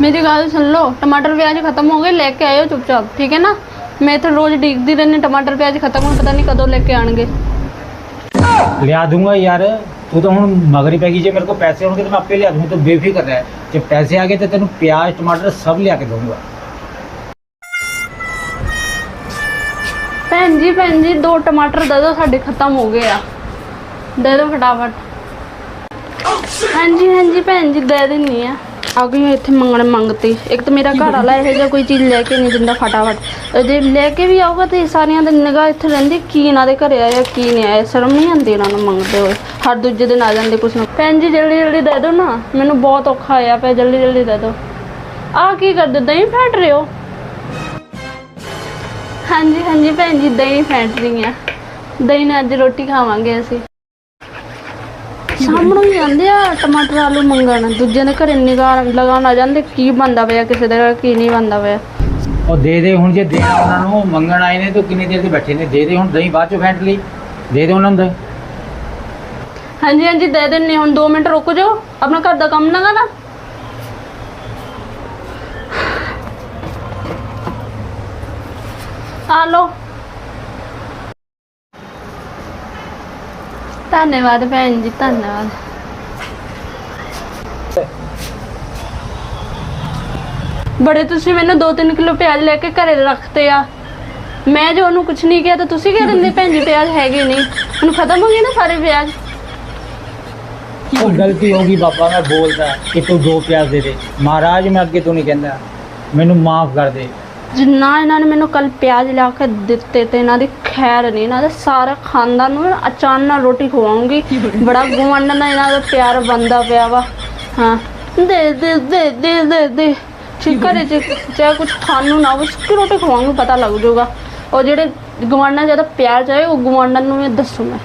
ਮੇਰੀ ਗੱਲ ਸੁਣ ਲਓ ਟਮਾਟਰ ਪਿਆਜ਼ ਖਤਮ ਹੋ ਗਏ ਲੈ ਕੇ ਆਇਓ ਚੁੱਪਚਾਪ ਠੀਕ ਹੈ ਨਾ? ਮੈਂ ਇੱਥੇ ਰੋਜ਼ ਡੀਕਦੀ ਰਹਿੰਦੀ ਟਮਾਟਰ ਪਿਆਜ਼ ਖਤਮ ਹੋਣ ਪਤਾ ਨਹੀਂ ਕਦੋਂ ਲੈ ਕੇ ਆਣਗੇ ਲਿਆ ਦੂੰਗਾ ਯਾਰ ਤੂੰ ਤਾਂ ਹੁਣ ਮਗਰੀ ਪੈ ਗਈ ਜੇ ਮੇਰੇ ਕੋਲ ਪੈਸੇ ਹੋਣਗੇ ਤਾਂ ਮੈਂ ਆਪੇ ਲਿਆ ਦੂੰਗਾ ਤੂੰ ਬੇਫਿਕਰ ਰਹਿ। ਜੇ ਪੈਸੇ ਆ ਗਏ ਤੇ ਤੈਨੂੰ ਪਿਆਜ਼ ਟਮਾਟਰ ਸਭ ਲਿਆ ਕੇ ਦਊਂਗਾ। ਭੈਣ ਜੀ ਭੈਣ ਜੀ ਦੋ ਟਮਾਟਰ ਦੇ ਦਿਓ ਸਾਡੇ ਖਤਮ ਹੋ ਗਏ ਆ। ਦੇ ਦਿਓ ਫਟਾਫਟ। ਹਾਂਜੀ ਹਾਂਜੀ ਭੈਣ ਜੀ ਦੇ ਦਿੰਨੀ ਆ। ਆ ਗਈ ਮੈਂ ਇੱਥੇ ਮੰਗਣ ਮੰਗਤੀ ਇੱਕ ਤਾਂ ਮੇਰਾ ਘਰ ਵਾਲਾ ਇਹੋ ਜਿਹਾ ਕੋਈ ਚੀਜ਼ ਲੈ ਕੇ ਨਹੀਂ ਦਿੰਦਾ ਫਟਾਫਟ। ਜੇ ਲੈ ਕੇ ਵੀ ਆਊਗਾ ਤੇ ਸਾਰਿਆਂ ਦੀ ਨਿਗਾਹ ਇੱਥੇ ਰਹਿੰਦੀ, ਕੀ ਇਹਨਾਂ ਦੇ ਘਰੇ ਆਇਆ ਕੀ ਨਹੀਂ ਆਇਆ ਸ਼ਰਮ ਨਹੀਂ ਆਉਂਦੀ ਇਹਨਾਂ ਨੂੰ ਮੰਗਦੇ ਹੋਏ। ਹਰ ਦੂਜੇ ਦਿਨ ਆ ਜਾਂਦੇ ਕੁਛ ਨਾ ਭੈਣ ਜੀ, ਜਲਦੀ ਜਲਦੀ ਦੇ ਦਿਓ ਨਾ, ਮੈਨੂੰ ਬਹੁਤ ਔਖਾ ਆਇਆ ਪਿਆ, ਜਲਦੀ ਜਲਦੀ ਦੇ ਦਿਓ। ਆ ਕੀ ਕਰਦੇ, ਦਹੀਂ ਫੈਟ ਰਹੇ ਹੋ? ਹਾਂਜੀ ਹਾਂਜੀ, ਭੈਣ ਜੀ, ਦਹੀਂ ਫੈਟ ਰਹੀ ਆ ਦਹੀਂ ਨਾਲ ਅੱਜ ਰੋਟੀ ਖਾਵਾਂਗੇ ਅਸੀਂ। ਸਾਹਮਣੋਂ ਹੀ ਆਉਂਦੇ ਆ ਟਮਾਟਰ ਆਲੂ ਮੰਗਣ। ਦੂਜਿਆਂ ਦੇ ਘਰੇ ਨਿਗਾਹ ਲਗਾਉਣ ਆ ਜਾਂਦੇ ਕੀ ਬੰਦਾ ਪਿਆ ਕਿਸੇ ਦੇ ਕੀ ਨਹੀਂ ਬੰਦਾ ਪਿਆ। ਉਹ ਦੇ ਦੇ ਹੁਣ ਜੇ ਦੇਣਾ ਉਹਨਾਂ ਨੂੰ ਮੰਗਣ ਆਏ ਨੇ ਤਾਂ ਕਿੰਨੀ ਦੇਰ ਦੇ ਬੈਠੇ ਨੇ? ਦੇ ਦੇ ਹੁਣ ਦਹੀਂ ਬਾਅਦ ਚੋਂ ਫੈਂਟ ਲਈ। ਦੇ ਦੇ ਉਹਨਾਂ ਨੂੰ ਦਹੀਂ। ਹਾਂਜੀ ਹਾਂਜੀ ਦੇ ਦਿੰਨੇ ਹੁਣ 2 ਮਿੰਟ ਰੁਕ ਜਾਓ ਆਪਣਾ ਘਰ ਦਾ ਕੰਮ ਨਾ ਕਰਨਾ ਆ ਲਓ। ਧੰਨਵਾਦ ਭੈਣ ਜੀ, ਧੰਨਵਾਦ। ਬੜੇ ਤੁਸੀਂ ਮੈਨੂੰ 2-3 ਕਿਲੋ ਪਿਆਜ਼ ਲੈ ਕੇ ਘਰੇ ਰੱਖਤੇ ਆ। ਮੈਂ ਜੋ ਉਹਨੂੰ ਕੁਝ ਨਹੀਂ ਕਿਹਾ ਤਾਂ ਤੁਸੀਂ ਕਹਿ ਦਿੰਦੇ ਭੈਣ ਜੀ, ਪਿਆਜ਼ ਹੈਗੇ ਨਹੀਂ। ਹੁਣ ਖਤਮ ਹੋ ਗਏ ਨਾ ਸਾਰੇ ਪਿਆਜ਼? ਉਹ ਗਲਤੀ ਹੋ ਗਈ ਬਾਬਾ, ਮੈਂ ਬੋਲਦਾ ਕਿ ਤੂੰ ਦੋ ਪਿਆਜ਼ ਦੇ ਦੇ। ਮਹਾਰਾਜ, ਮੈਂ ਅੱਗੇ ਤੋਂ ਨਹੀਂ ਕਹਿੰਦਾ। ਮੈਨੂੰ ਮਾਫ ਕਰ ਦੇ। ਜਿੰਨਾ ਇਹਨਾਂ ਨੇ ਮੈਨੂੰ ਕੱਲ ਪਿਆਜ਼ ਲਿਆ ਕੇ ਦਿੱਤੇ ਤੇ ਇਹਨਾਂ ਦੀ ਖੈਰ ਨਹੀਂ, ਇਹਨਾਂ ਦੇ ਸਾਰੇ ਖਾਨਦਾਨ ਨੂੰ ਨਾ ਅਚਾਨਕ ਨਾਲ ਰੋਟੀ ਖਵਾਉਂਗੀ। ਬੜਾ ਗਵਾਂਢਣ ਨਾਲ ਇਹਨਾਂ ਦਾ ਪਿਆਰ ਬੰਦਾ ਪਿਆ ਵਾ। ਹਾਂ। ਦੇ ਦੇ ਦੇ ਦੇ ਦੇ ਦੇ। ਠੀਕ ਘਰੇ ਚ ਚਾਹੇ ਕੁਝ ਖਾਣ ਨੂੰ ਨਾ ਹੋਵੇ, ਸੁੱਕੀ ਰੋਟੀ ਖਵਾਉਂਗੀ, ਪਤਾ ਲੱਗ ਜਾਊਗਾ। ਉਹ ਜਿਹੜੇ ਗਵਾਂਢਾਂ ਜ਼ਿਆਦਾ ਪਿਆਰ ਚਾਹੇ ਉਹ ਗਵਾਂਢਾਂ ਨੂੰ ਵੀ ਦੱਸੂ ਮੈਂ।